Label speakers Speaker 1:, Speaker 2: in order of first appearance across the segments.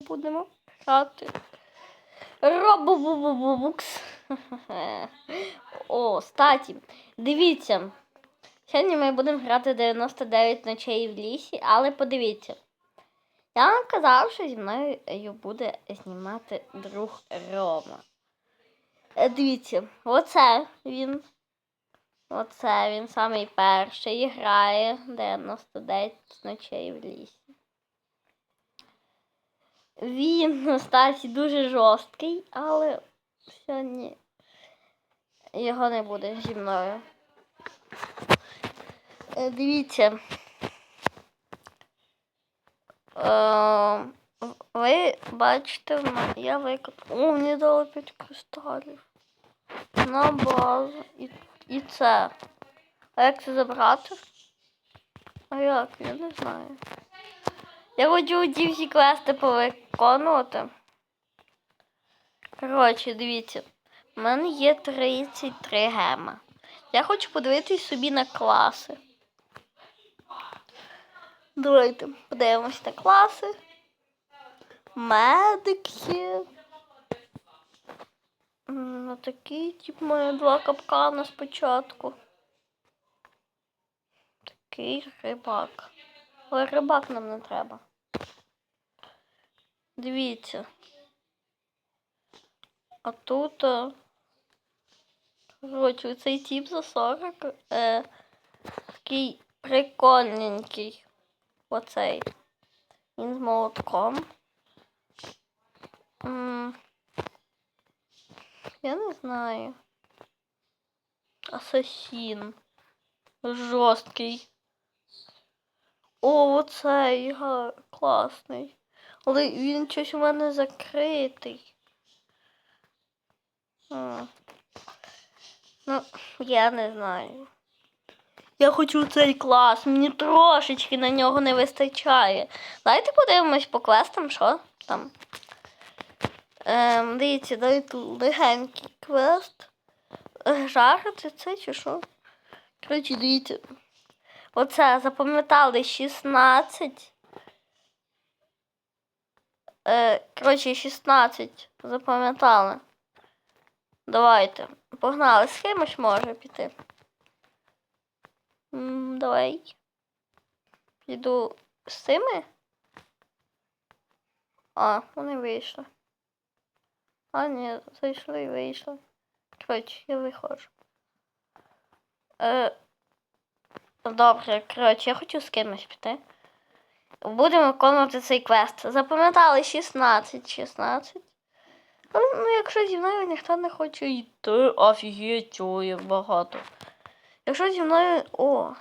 Speaker 1: будемо грати. Робобубубукс. О, статі. Дивіться. Сьогодні ми будемо грати 99 ночей в лісі, але подивіться. Я вам казав, що зі мною буде знімати друг Рома. Е, Дивіться, оце він. Оце він самий перший грає 99 ночей в лісі. Він старті дуже жорсткий, але сьогодні його не буде зі мною. Е, Дивіться. Е, ви бачите, я викопав. О, мені дали 5 кристалів. На базу. І, і це. А як це забрати? А як? Я не знаю. Я хочу ті всі квести повиконувати. Коротше, дивіться. У мене є 33 гема. Я хочу подивитись собі на класи. Давайте подивимось на класи. Медики. М, Такий, тип, має два капкана спочатку. Такий рибак. Але рибак нам не треба. Дивіться. А тут. е, Коротше, цей тип за 40. Е, такий прикольненький. Оцей. Він з молотком. М, Я не знаю. Асасін. Жорсткий. О, оцей класний. Але він щось у мене закритий. А. Ну, я не знаю. Я хочу цей клас, мені трошечки на нього не вистачає. Давайте подивимось по квестам, що там. Ем, дивіться, дай тут легенький квест. Жарити це чи що? Коротше, дивіться. Оце запам'ятали 16. Е, коротше, 16 запам'ятали. Давайте. Погнали. З кимось може піти. М, давай. Піду з цими. А, вони вийшли. А, ні, зайшли і вийшли. Коротше, я виходжу. Е, добре, коротше, я хочу з кимось піти. Будемо виконувати цей квест. Запам'ятали 16, 16. Але, ну, якщо зі мною ніхто не хоче йти, офігеть, є багато. Якщо зі мною. О.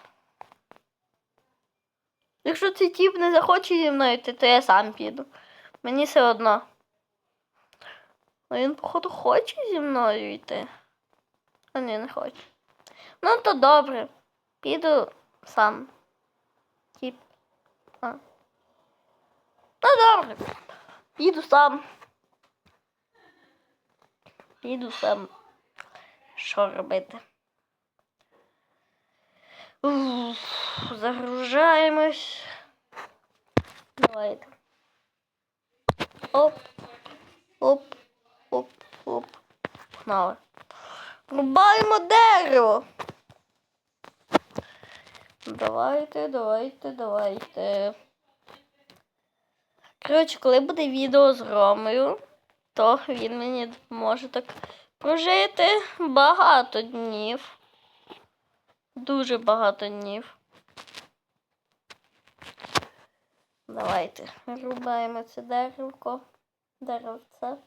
Speaker 1: Якщо цей тіп не захоче зі мною йти, то я сам піду. Мені все одно. Ну він, походу, хоче зі мною йти. А ні, не хоче. Ну, то добре. Піду сам. Тіп. А. Ну, добре. Піду сам. Піду сам. Що робити? Уф, загружаємось. Давайте. Оп. Оп. Оп. Оп. Погнали. Рубаємо дерево. Давайте, давайте, давайте. Коротше, коли буде відео з Ромою, то він мені допоможе так прожити багато днів. Дуже багато днів. Давайте рубаємо це деревко. Деревце.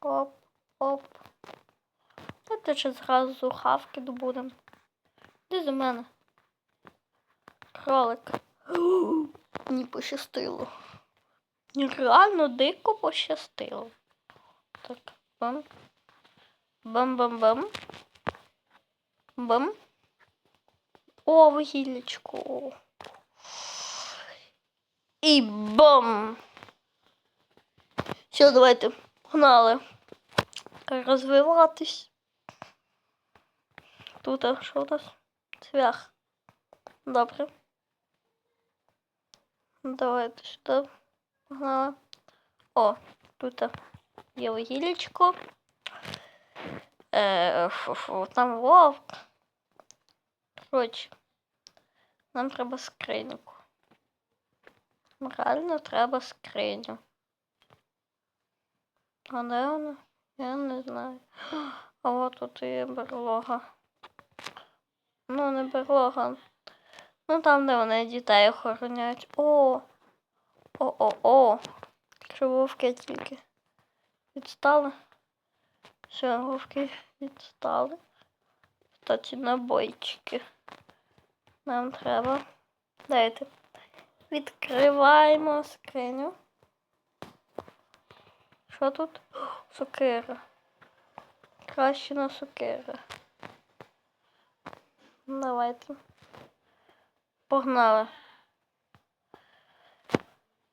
Speaker 1: Оп, оп. Давайте ще зразу хавки добудемо. Де за мене? Кролик. Мені пощастило. Реально дико пощастило. Так, бам. Бам-бам-бам. Бам. О, вугіллячко. І бам. Все, давайте. Погнали. Розвиватись. Тут а що у нас? Цвях. Добре. Давайте сюди. Погнали. О, тут є вугілечко. Е, фу-фу, там вовк. Коротше, нам треба скриньку. Нам Реально треба скриню. А де вона? Я не знаю. А от тут є берлога. Ну, не берлога. Ну там, де вони дітей охороняють. О! О-о-о! Якщо вовки тільки відстали. Все, вовки відстали. Кстати, набойчики. Нам треба. Дайте. Відкриваємо скриню. Що тут? Сокира. Краще на сокира. Давайте. Погнали.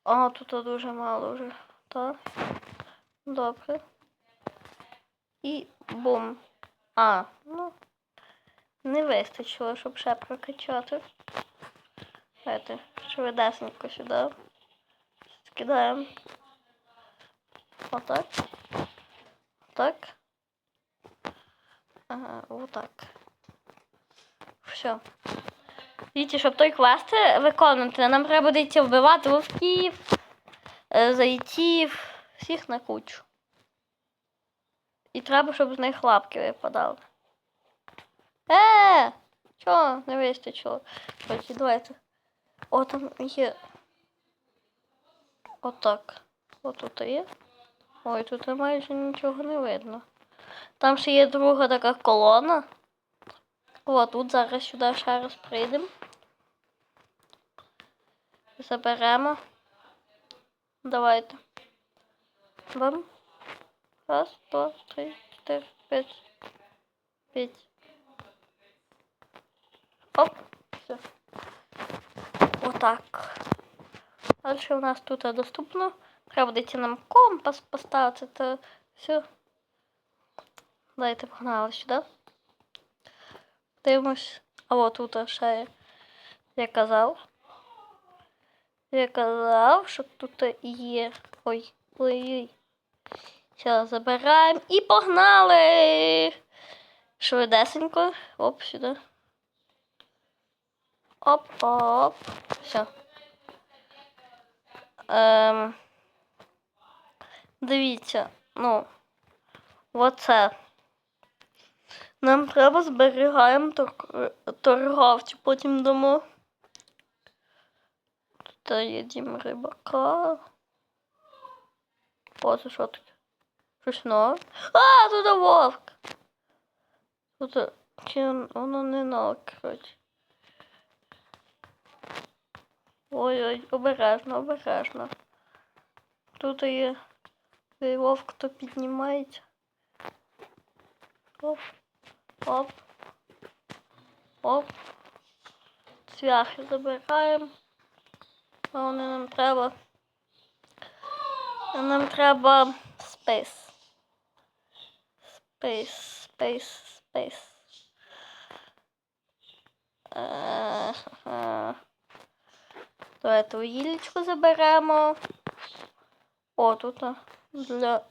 Speaker 1: А, тут дуже мало вже. Так. Добре. І бум. А, ну. Не вистачило, щоб ще прокачати. Давайте швидесенько сюди. Скидаємо. Отак. Так. Ага, отак. Все. Дивіться, щоб той квест виконувати, нам треба буде вбивати вовків, е, зайців, всіх на кучу. І треба, щоб з них лапки випадали. Е! Чого? Не вистачило. Короче, давайте. О, там є. Отак. Отут є. Ой, тут майже нічого не видно. Там ще є друга така колона. О, тут зараз сюди ще раз прийдемо. Заберемо. Давайте. Бам. Раз, два, три, чотири, п'ять. П'ять. Оп. Все. Отак. Далі у нас тут доступно. Треба буде йти нам компас поставити, то все. Давайте погнали сюди. Дивимось. А от тут ще я казав. Я казав, що тут є. Ой, ой. Все, забираємо і погнали! Швидесенько. Оп, сюди. Оп-оп. Все. Ем, дивіться, ну, оце. Нам треба зберігаємо тор- торговцю, потім дамо. Тут є рибака. О, це що таке? Щось нове. А, тут вовк! Тут чи воно не нове, коротше. Ой-ой, обережно, обережно. Тут є вовк, хто піднімається. Оп, оп, оп. Цвяхи забираємо. Вони нам треба. Нам треба спейс. Спейс, спейс, спейс. Давайте вугілечку заберемо. О, тут для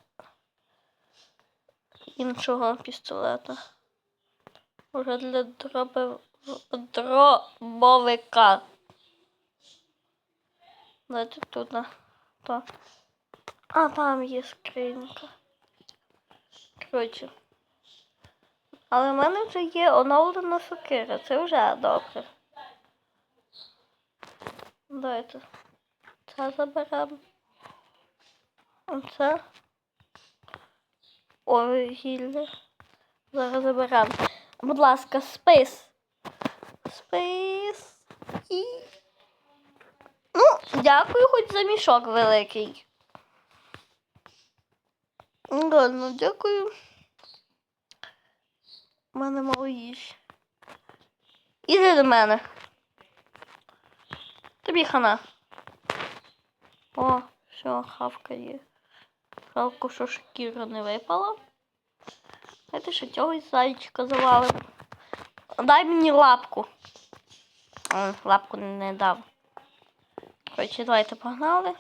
Speaker 1: іншого пістолета. Уже для дроби... дробовика. Давайте тут. а, То. А, там є скринька. Коротше. Але в мене вже є оновлена сокира. Це вже добре. Давайте. Це заберемо. Оце. Ой, гілля. Зараз заберемо. Будь ласка, спейс. Спейс. І. Ну, дякую хоч за мішок великий. Ладно, дякую. У мене мало їжі. Іди до мене. Тобі хана. О, все, хавка є. Жалко, що шкіра не випала. Знаєте, що цього зайчика завалив. Дай мені лапку. М, Лапку не дав. Коротше, давайте погнали.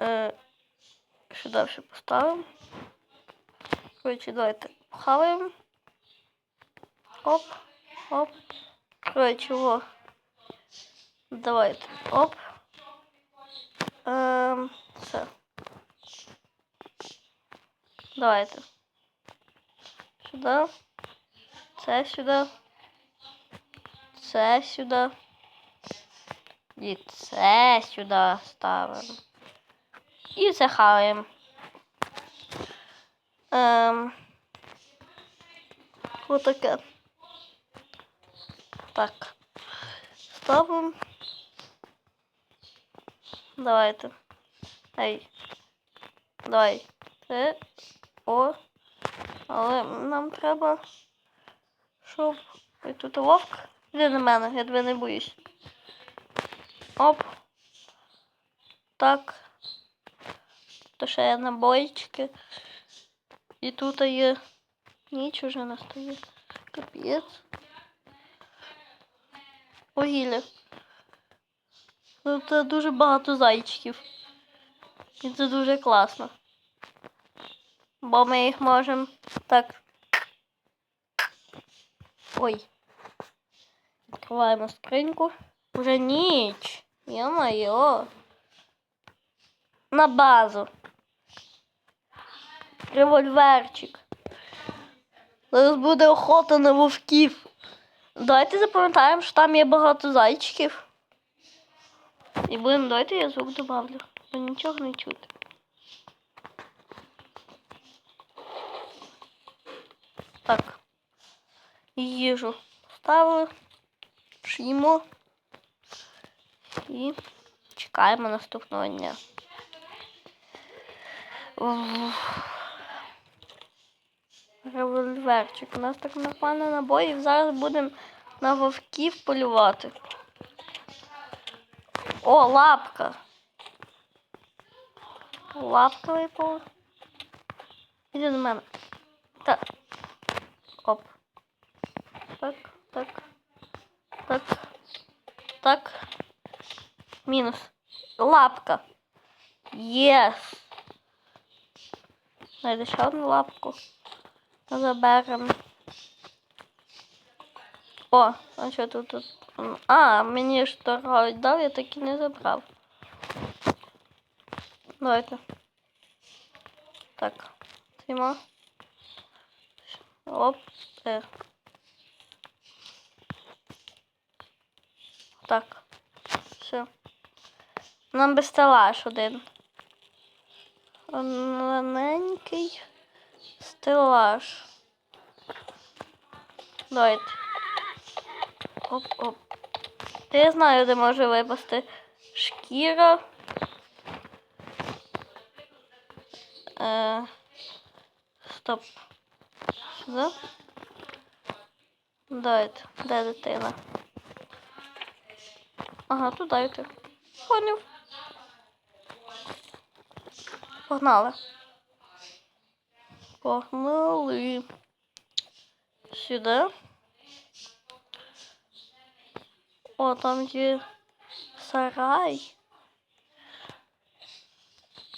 Speaker 1: Е, що далі поставимо? Коротше, давайте похаваємо. Оп, оп. Коротше, во. Давайте. Оп. Ем, все. Давайте. Сюди. Це сюди. Це сюди. І це сюди ставимо. І це хаваємо. Ем, отаке. Так. Ставимо. Давайте. Ей. Давай. Це. О. Але нам треба, щоб Ой, тут вовк. Іди на мене, я тебе не боюсь. Оп. Так. То ще є набойчики. І тут є ніч уже настає. Капець. Вугілля. Тут дуже багато зайчиків. І це дуже класно. Бо ми їх можемо так. Ой. Відкриваємо скриньку. Уже ніч. Йо-моє. На базу. Револьверчик. Зараз буде охота на вовків. Давайте запам'ятаємо, що там є багато зайчиків. І будемо, давайте я звук добавлю. Бо нічого не чути. Так. Їжу ставили. Шиємо. І чекаємо наступного дня. Револьверчик. У нас так нормально набоїв. Зараз будемо на вовків полювати. О, лапка. Лапка випала. Іди до мене. Так. Оп. Так, так. Так. Так. Мінус. Лапка. Єс. Найди ще одну лапку. Заберемо. О, а що тут? тут? А, мені ж торговець дав, я так і не забрав. Давайте. Так. Тима. Оп. Е. Так. Все. Нам би стелаж один. Маленький стелаж. Давайте. Оп-оп. Я знаю, де може випасти шкіра. Е, стоп. Сюди. Дайте. Де дитина? Ага, тут дайте. Поняв. Погнали. Погнали. Сюди. О, там є сарай.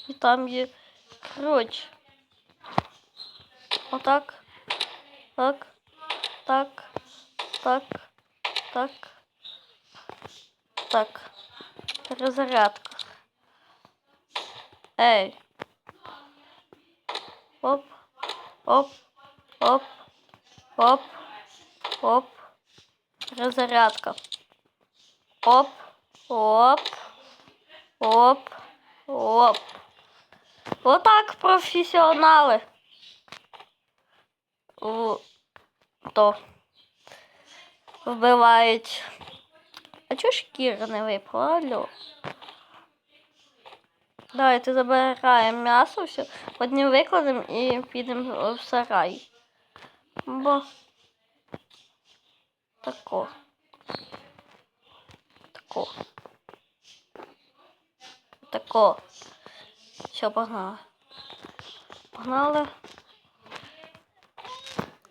Speaker 1: І там є коротше. Отак. Так. Так. Так. Так. Так. Перезарядка. Ей. Оп. Оп. Оп. Оп. Оп. Перезарядка. Оп. Оп. Оп. Оп. Отак професіонали. У то вбивають. А чого шкіра не випала? Алло. Давайте забираємо м'ясо, все, одні викладемо і підемо в сарай. Бо тако. Тако. Тако. Все, погнали. Погнали.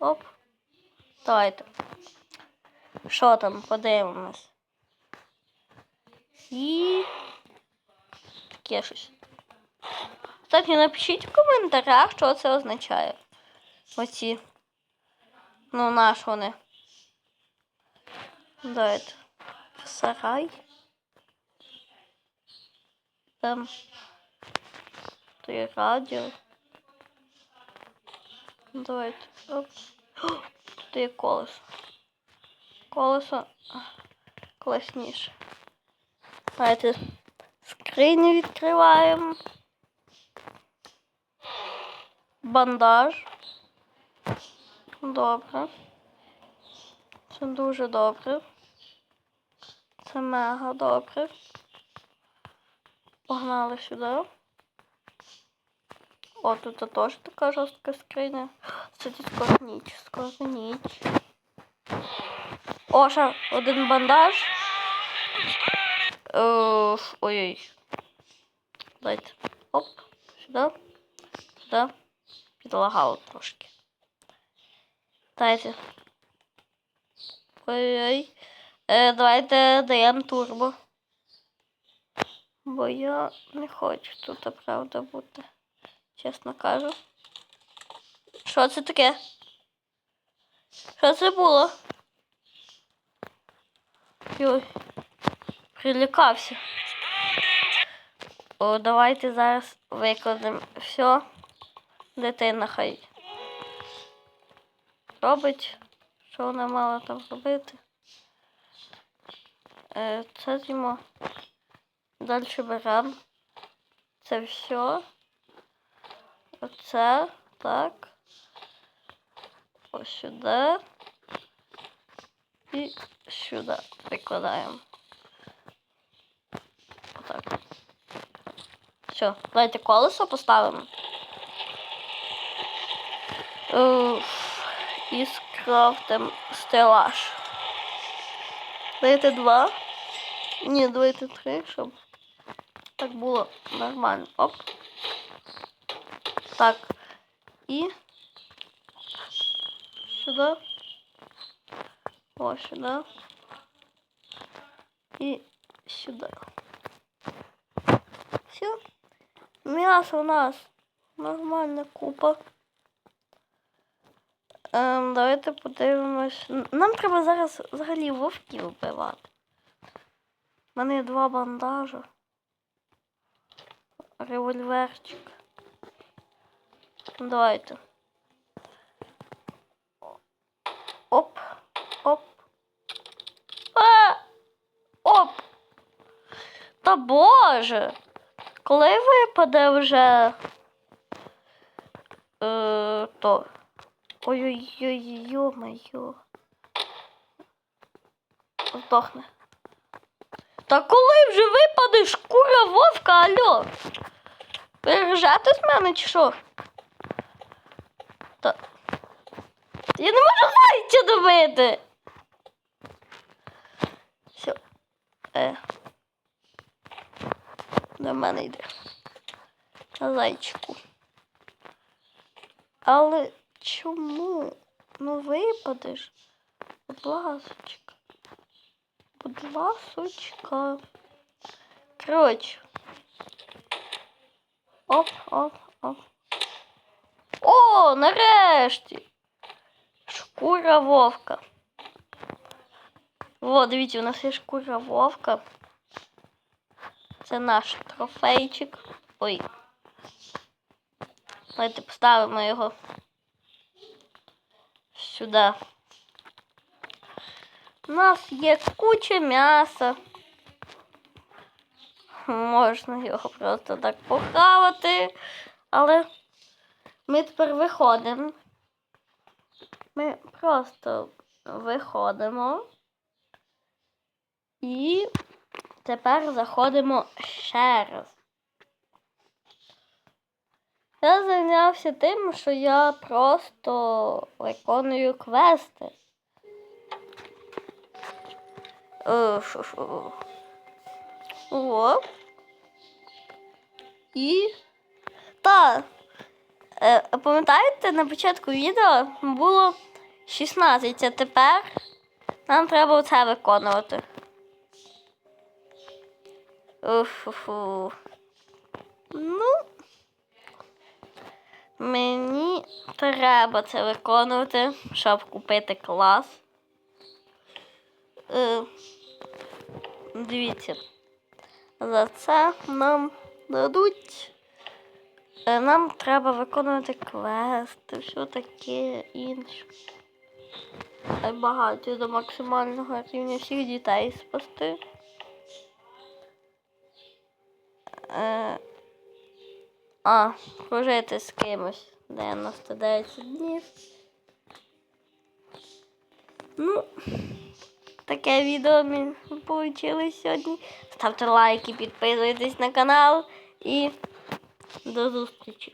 Speaker 1: Оп. Давайте. Що там, подивимось. І таке щось. Кстати, напишіть в коментарях, що це означає. Оці. Ну, наш вони. Давайте. Сарай. Там. Є радіо. Давайте. Оп. Тут є колесо. Колесо класніше. Давайте скриню відкриваємо. Бандаж. Добре. Це дуже добре. Це мега добре. Погнали сюди. О, тут теж така жорстка скриня. Кстати, скоро ніч, скоро ніч. О, один бандаж. Е, Ой-ой. Дайте. Оп, сюди. Сюди. Підлагало трошки. Дайте. Ой-ой. Е, давайте даємо турбо. Бо я не хочу тут, правда, бути. Чесно кажу. Що це таке? Що це було? Йой. Прилякався. О, давайте зараз викладемо все. Дитина хай робить, що вона мала там робити. Е, це зімо. Далі беремо. Це все. Оце так. Ось сюди. І сюди прикладаємо. Отак. Все, давайте колесо поставимо. Е, І скрафтимо стелаж. Давайте два. Ні, давайте три, щоб так було нормально. Оп. Так. І сюди. О, сюди. І сюди. Все. М'ясо у нас нормальна купа. Ем, давайте подивимось. Нам треба зараз взагалі вовків вбивати. У мене два бандажа. Револьверчик. Давайте. Оп. Оп. А! Оп. Та боже. Коли випаде вже е, то. Ой-ой-ой, йо-моє. Здохне. Та коли вже випаде шкура вовка, алло? Ржете з мене чи що? Та... Я не можу зайця добити. Все. Е. До мене йде. На зайчику. Але чому? Ну випадеш? Будь ласочка. Будь ласочка. Коротше. Оп, оп, оп. О, нарешті. Шкура вовка. О, дивіться, у нас є шкура вовка. Це наш трофейчик. Ой. Давайте поставимо його сюди. У нас є куча м'яса. Можна його просто так похавати. Але ми тепер виходимо. Ми просто виходимо. І тепер заходимо ще раз. Я зайнявся тим, що я просто виконую квести. Е. О. І. Та. Е, пам'ятаєте, на початку відео було 16, а тепер нам треба оце виконувати. Уф-фу. Ну, мені треба це виконувати, щоб купити клас. Е, дивіться, за це нам дадуть. Е, Нам треба виконувати квести, все таке інше. Е, Багато до максимального рівня всіх дітей спасти. Е, а, прожити з кимось 99 днів. Ну, таке відео ми вийшло сьогодні. Ставте лайки, підписуйтесь на канал і до зустрічі.